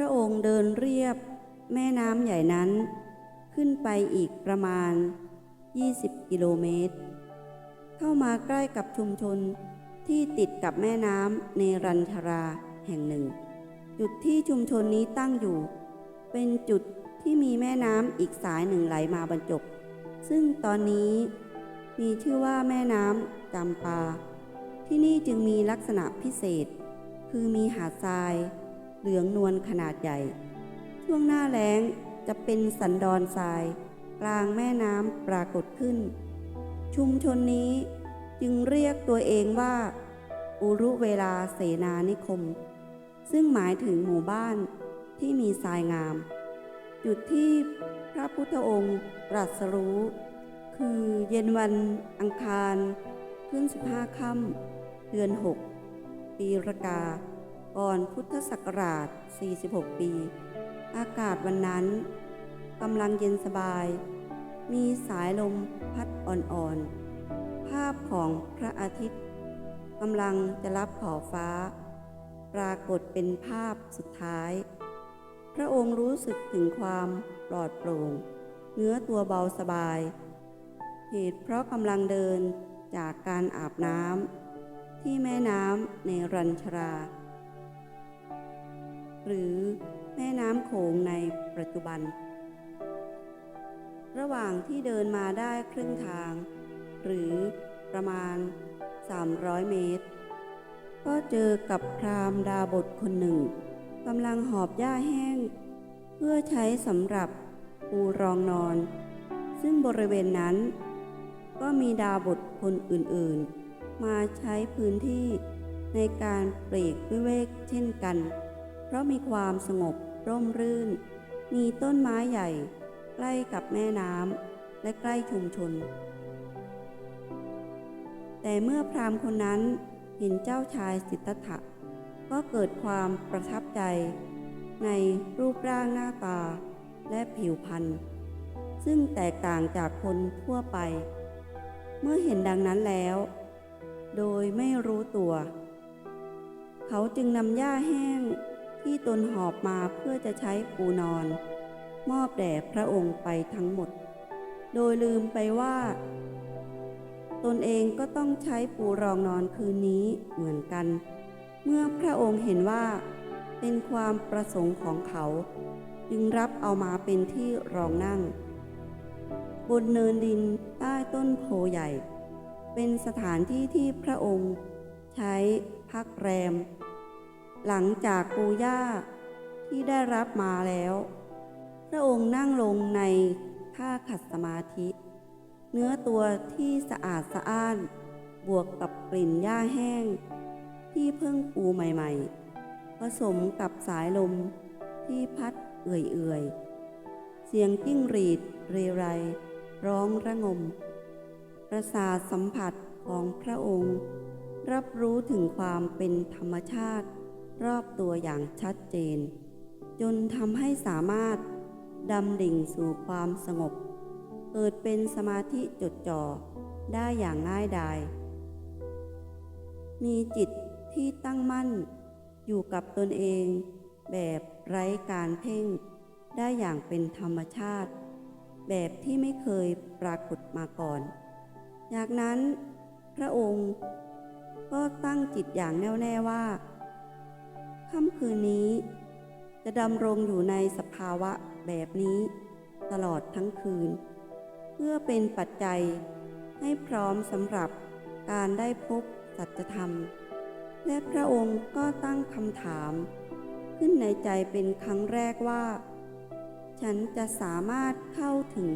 ระองค์เดินเรียบแม่น้ำใหญ่นั้น ขึ้นไปอีกประมาณ 20 กิโลเมตร เข้ามาใกล้กับชุมชนที่ติดกับแม่น้ำเนรัญชราแห่งหนึ่ง จุดที่ชุมชนนี้ตั้งอยู่ เป็นจุดที่มีแม่น้ำอีกสายหนึ่งไหลมาบรรจบ ซึ่งตอนนี้มีชื่อว่าแม่น้ำจำปา ที่นี่จึงมีลักษณะพิเศษ คือมีหาดทราย เหลืองนวลขนาดใหญ่ ช่วงหน้าแล้งจะเป็นสันดอนทราย กลางแม่น้ำปรากฏขึ้น ชุมชนนี้จึงเรียกตัวเองว่า อุรุเวลาเสนานิคม ซึ่งหมายถึงหมู่บ้านที่มีทรายงาม จุดที่พระพุทธองค์ตรัสรู้ คือเย็นวันอังคารขึ้น 15 ค่ำเดือน 6 ปีรกา ก่อนพุทธศักราช 46 ปี อากาศวันนั้นกำลังเย็นสบาย มีสายลมพัดอ่อนๆ ภาพของพระอาทิตย์กำลังจะรับขอบฟ้า ปรากฏเป็นภาพสุดท้าย พระองค์รู้สึกถึงความปลอดโปร่ง เนื้อตัวเบาสบาย เหตุเพราะกำลังเดินจากการอาบน้ำที่แม่น้ำในรัญชรา หรือแม่น้ำโขงในปัจจุบัน ระหว่างที่เดินมาได้ครึ่งทาง หรือประมาณ 300 เมตร ก็เจอกับพรามดาบทคนหนึ่งกำลังหอบหญ้าแห้ง เพื่อใช้สำหรับปูรองนอน ซึ่งบริเวณนั้น ก็มีดาบทคนอื่นๆ มาใช้พื้นที่ในการเปลีกวิเวกเช่นกัน เพราะมีความสงบร่มรื่น มีต้นไม้ใหญ่ ใกล้กับแม่น้ำและใกล้ชุมชน แต่เมื่อพราหมณ์คนนั้นเห็นเจ้าชายสิทธัตถะ ก็เกิดความประทับใจ ในรูปร่างหน้าตาและผิวพรรณซึ่งแตกต่างจากคนทั่วไป เมื่อเห็นดังนั้นแล้ว โดยไม่รู้ตัว เขาจึงนำหญ้าแห้ง ที่ตนหอบมาเพื่อจะใช้ปูนอน มอบแด่พระองค์ไปทั้งหมด โดยลืมไปว่า ตนเองก็ต้องใช้ปูรองนอนคืนนี้เหมือนกัน เมื่อพระองค์เห็นว่า เป็นความประสงค์ของเขา จึงรับเอามาเป็นที่รองนั่ง บนเนินดินใต้ต้นโพใหญ่ เป็นสถานที่ที่พระองค์ ใช้พักแรม หลังจากปูย่าที่ได้รับมาแล้ว พระองค์นั่งลงในท่าขัดสมาธิ เนื้อตัวที่สะอาดสะอ้าน บวกกับกลิ่นหญ้าแห้ง ที่เพิ่งปูใหม่ๆ ผสมกับสายลมที่พัดเอื่อยๆ เสียงจิ้งหรีดเรไร ร้องระงม ประสาทสัมผัสของพระองค์ รับรู้ถึงความเป็นธรรมชาติ รอบตัวอย่างชัดเจน จนทำให้สามารถดำดิ่งสู่ความสงบ เกิดเป็นสมาธิจดจ่อได้อย่างง่ายดาย มีจิตที่ตั้งมั่นอยู่กับตนเองแบบไร้การเพ่งได้อย่างเป็นธรรมชาติ แบบที่ไม่เคยปรากฏมาก่อน จากนั้นพระองค์ก็ตั้งจิตอย่างแน่วแน่ว่า ค่ำคืนนี้ จะดำรงอยู่ในสภาวะแบบนี้ตลอดทั้งคืน เพื่อเป็นปัจจัยให้พร้อมสำหรับการได้พบสัจธรรม และพระองค์ก็ตั้งคำถาม ขึ้นในใจเป็นครั้งแรกว่า ฉันจะสามารถเข้าถึง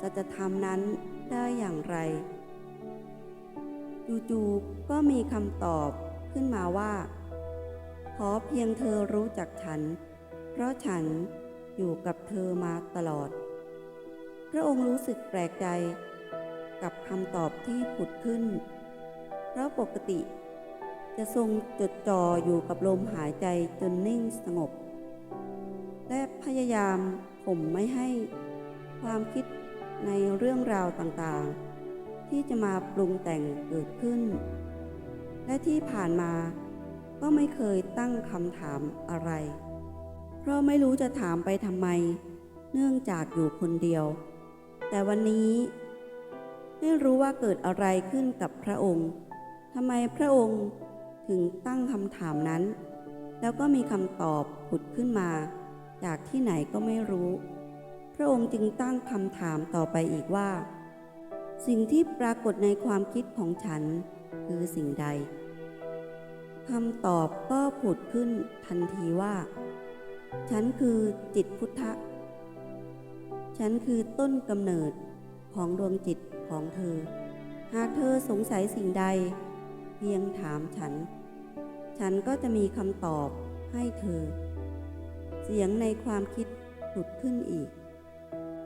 สัจธรรมนั้นได้อย่างไร จู่ๆก็มีคำตอบขึ้นมาว่า ขอเพียงเธอรู้จักฉัน เพราะฉันอยู่กับเธอมาตลอด พระองค์รู้สึกแปลกใจกับคำตอบที่ผุดขึ้น เพราะปกติ จะทรงจดจ่ออยู่กับลมหายใจจนนิ่งสงบ และพยายามข่มไม่ให้ความคิดในเรื่องราวต่างๆ ที่จะมาปรุงแต่งเกิดขึ้น และที่ผ่านมา ก็ไม่เคยตั้งคำถามอะไร เพราะไม่รู้จะถามไปทำไม เนื่องจากอยู่คนเดียว แต่วันนี้ ไม่รู้ว่าเกิดอะไรขึ้นกับพระองค์ทำไมพระองค์ถึงตั้งคำถามนั้น แล้วก็มีคำตอบผุดขึ้นมา จากที่ไหนก็ไม่รู้ พระองค์จึงตั้งคำถามต่อไปอีกว่า สิ่งที่ปรากฏในความคิดของฉัน คือสิ่งใด คำตอบก็ผุดขึ้นทันทีว่า ฉันคือจิตพุทธะ ฉันคือต้นกำเนิดของดวงจิตของเธอ หากเธอสงสัยสิ่งใด เพียงถามฉัน ฉันก็จะมีคำตอบให้เธอ เสียงในความคิดผุดขึ้นอีก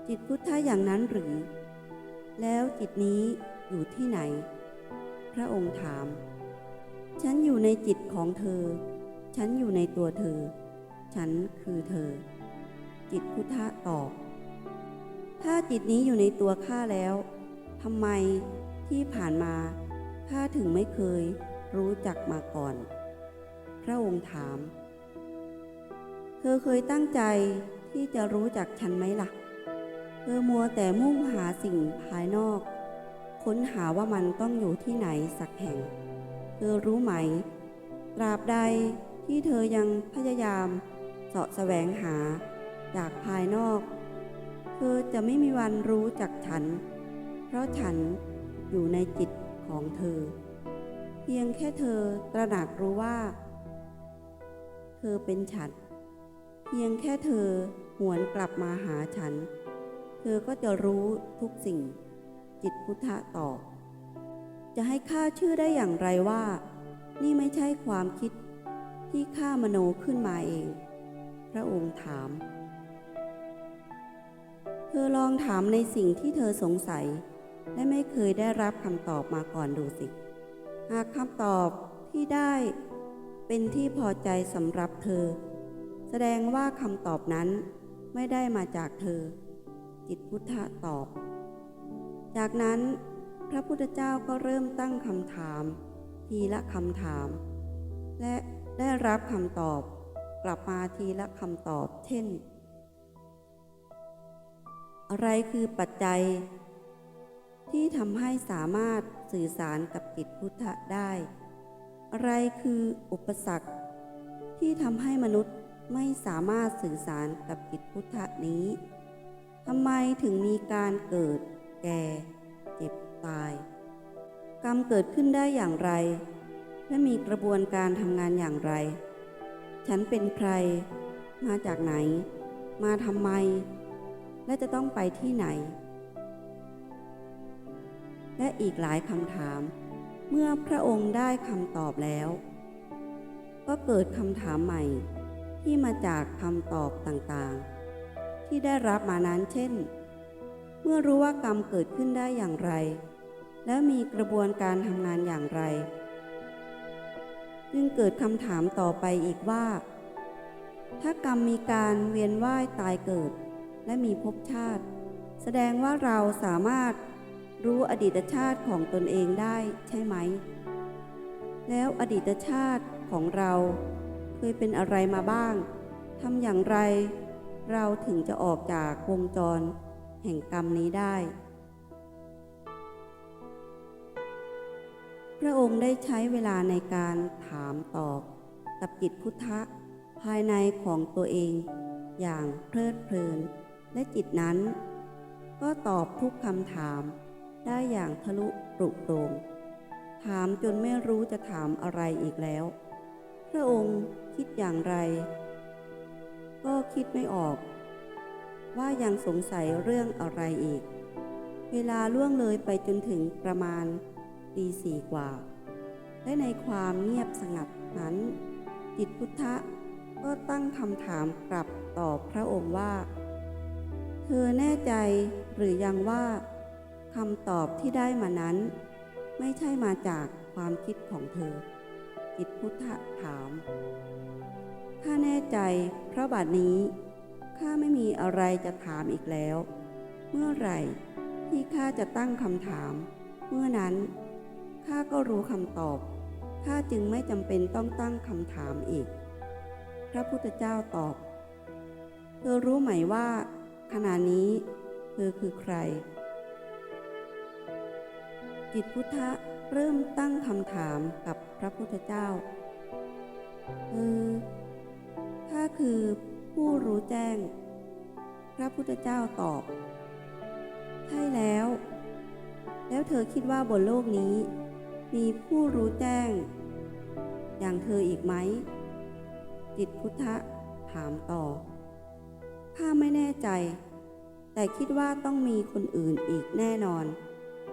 จิตพุทธะอย่างนั้นหรือ แล้วจิตนี้อยู่ที่ไหน พระองค์ถาม ฉันอยู่ในจิตของเธอ ฉันอยู่ในตัวเธอ ฉันคือเธอ จิตพุทธะตอบ ถ้าจิตนี้อยู่ในตัวข้าแล้วทำไมที่ผ่านมาข้าถึงไม่เคยรู้จักมาก่อน พระองค์ถาม เธอเคยตั้งใจที่จะรู้จักฉันไหมล่ะ เธอมัวแต่มุ่งหาสิ่งภายนอก ค้นหาว่ามันต้องอยู่ที่ไหนสักแห่ง ธอรู้ไหม ตราบใดที่เธอยังพยายามเสาะแสวงหาจากภายนอก เธอจะไม่มีวันรู้จักฉัน เพราะฉันอยู่ในจิตของเธอ เพียงแค่เธอตระหนักรู้ว่า เธอเป็นฉัน เพียงแค่เธอหวนกลับมาหาฉัน เธอก็จะรู้ทุกสิ่ง จิตพุทธะตอบ จะให้ข้าเชื่อได้อย่างไรว่า นี่ไม่ใช่ความคิดที่ข้ามโนขึ้นมาเอง พระองค์ถาม เธอลองถามในสิ่งที่เธอสงสัย และไม่เคยได้รับคำตอบมาก่อนดูสิ หากคำตอบที่ได้เป็นที่พอใจสำหรับเธอ แสดงว่าคำตอบนั้นไม่ได้มาจากเธอ จิตพุทธะตอบ จากนั้น พระพุทธเจ้าก็เริ่มตั้งคำถาม ทีละคำถาม และได้รับคำตอบ กลับมาทีละคำตอบ เช่น อะไรคือปัจจัย ที่ทำให้สามารถสื่อสารกับจิตพุทธะได้ อะไรคืออุปสรรค ที่ทำให้มนุษย์ไม่สามารถสื่อสารกับจิตพุทธะนี้ทำไมถึงมีการเกิดแก่ ตาย กรรมเกิดขึ้นได้อย่างไร และมีกระบวนการทำงานอย่างไร ฉันเป็นใคร มาจากไหน มาทำไม และจะต้องไปที่ไหน และอีกหลายคำถาม เมื่อพระองค์ได้คำตอบแล้ว ก็เกิดคำถามใหม่ที่มาจากคำตอบต่างๆ ที่ได้รับมานั้นเช่น เมื่อรู้ว่ากรรมเกิดขึ้นได้อย่างไร และมีกระบวนการทำงานอย่างไร จึงเกิดคำถามต่อไปอีกว่า ถ้ากรรมมีการเวียนว่ายตายเกิด และมีภพชาติ แสดงว่าเราสามารถรู้อดีตชาติของตนเองได้ใช่ไหม แล้วอดีตชาติของเราเคยเป็นอะไรมาบ้าง ทำอย่างไร เราถึงจะออกจากวงจร แห่งกรรมนี้ได้ พระองค์ได้ใช้เวลาในการถามตอบกับจิตพุทธะภายในของตัวเอง อย่างเพลิดเพลิน และจิตนั้น ก็ตอบทุกคำถามได้อย่างทะลุปรุโปรงถามจนไม่รู้จะถามอะไรอีกแล้ว พระองค์คิดอย่างไร ก็คิดไม่ออก ว่ายังสงสัยเรื่องอะไรอีก เวลาล่วงเลยไปจนถึงประมาณ ตีสี่กว่า และในความเงียบสงัดนั้น จิตพุทธะก็ตั้งคำถามกลับตอบพระองค์ว่า เธอแน่ใจหรือยังว่าคำตอบที่ได้มานั้น ไม่ใช่มาจากความคิดของเธอ จิตพุทธะถามข้าแน่ใจพระบัดนี้ ข้าไม่มีอะไรจะถามอีกแล้ว เมื่อไหร่ที่ข้าจะตั้งคำถาม เมื่อนั้น ข้าก็รู้คำตอบ ข้าจึงไม่จำเป็นต้องตั้งคำถามอีก พระพุทธเจ้าตอบ เธอรู้ไหมว่า ขณะนี้ เธอคือใคร จิตพุทธะเริ่มตั้งคำถามกับพระพุทธเจ้า เออ ข้าคือผู้รู้แจ้ง พระพุทธเจ้าตอบ ใช่แล้ว แล้วเธอคิดว่าบนโลกนี้ มีผู้รู้แจ้ง อย่างเธออีกไหม จิตพุทธะถามต่อ ข้าไม่แน่ใจ แต่คิดว่าต้องมีคนอื่นอีกแน่นอน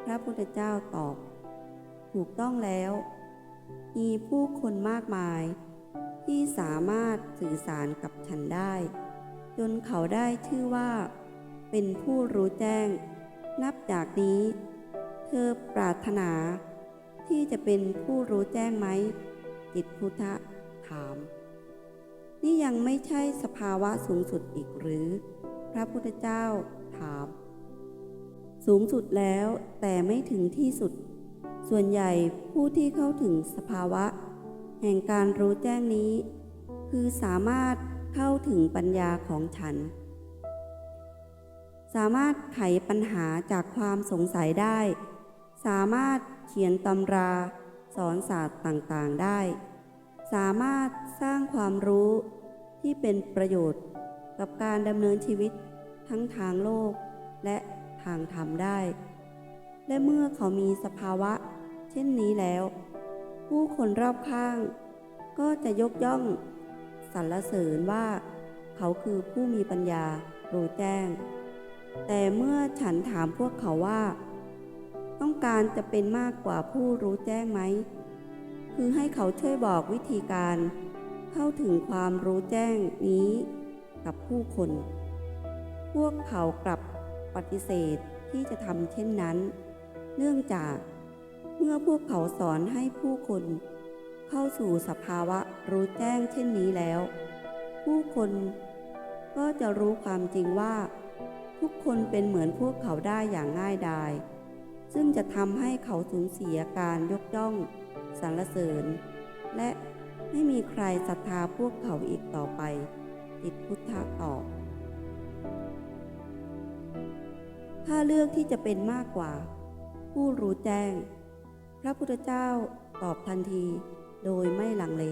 พระพุทธเจ้าตอบ ถูกต้องแล้ว มีผู้คนมากมาย ที่สามารถสื่อสารกับฉันได้ จนเขาได้ชื่อว่า เป็นผู้รู้แจ้ง นับจากนี้ เธอปรารถนา ที่จะเป็นผู้รู้แจ้งไหม จิตพุทธะถาม นี่ยังไม่ใช่สภาวะสูงสุดอีกหรือ พระพุทธเจ้าถาม สูงสุดแล้วแต่ไม่ถึงที่สุด ส่วนใหญ่ผู้ที่เข้าถึงสภาวะ แห่งการรู้แจ้งนี้ คือสามารถเข้าถึงปัญญาของฉัน สามารถไขปัญหาจากความสงสัยได้ สามารถ เขียนตำรา สอนศาสตร์ต่างๆได้ สามารถสร้างความรู้ที่เป็นประโยชน์กับการดำเนินชีวิตทั้งทางโลกและทางธรรมได้ และเมื่อเขามีสภาวะ เช่นนี้แล้ว ผู้คนรอบข้าง ก็จะยกย่องสรรเสริญว่า เขาคือผู้มีปัญญารู้แจ้ง แต่เมื่อฉันถามพวกเขาว่า ต้องการจะเป็นมากกว่าผู้รู้แจ้งไหม คือให้เขาช่วยบอกวิธีการ เข้าถึงความรู้แจ้งนี้กับผู้คน พวกเขากลับปฏิเสธที่จะทำเช่นนั้น เนื่องจากเมื่อพวกเขาสอนให้ผู้คน เข้าสู่สภาวะรู้แจ้งเช่นนี้แล้ว ผู้คนก็จะรู้ความจริงว่า ทุกคนเป็นเหมือนพวกเขาได้อย่างง่ายดาย ซึ่งจะทำให้เขาสูญเสียการยกย่องสรรเสริญ และไม่มีใครศรัทธาพวกเขาอีกต่อไปจิตพุทธะตอบถ้าเลือกที่จะเป็นมากกว่า ผู้รู้แจ้ง พระพุทธเจ้าตอบทันทีโดยไม่ลังเล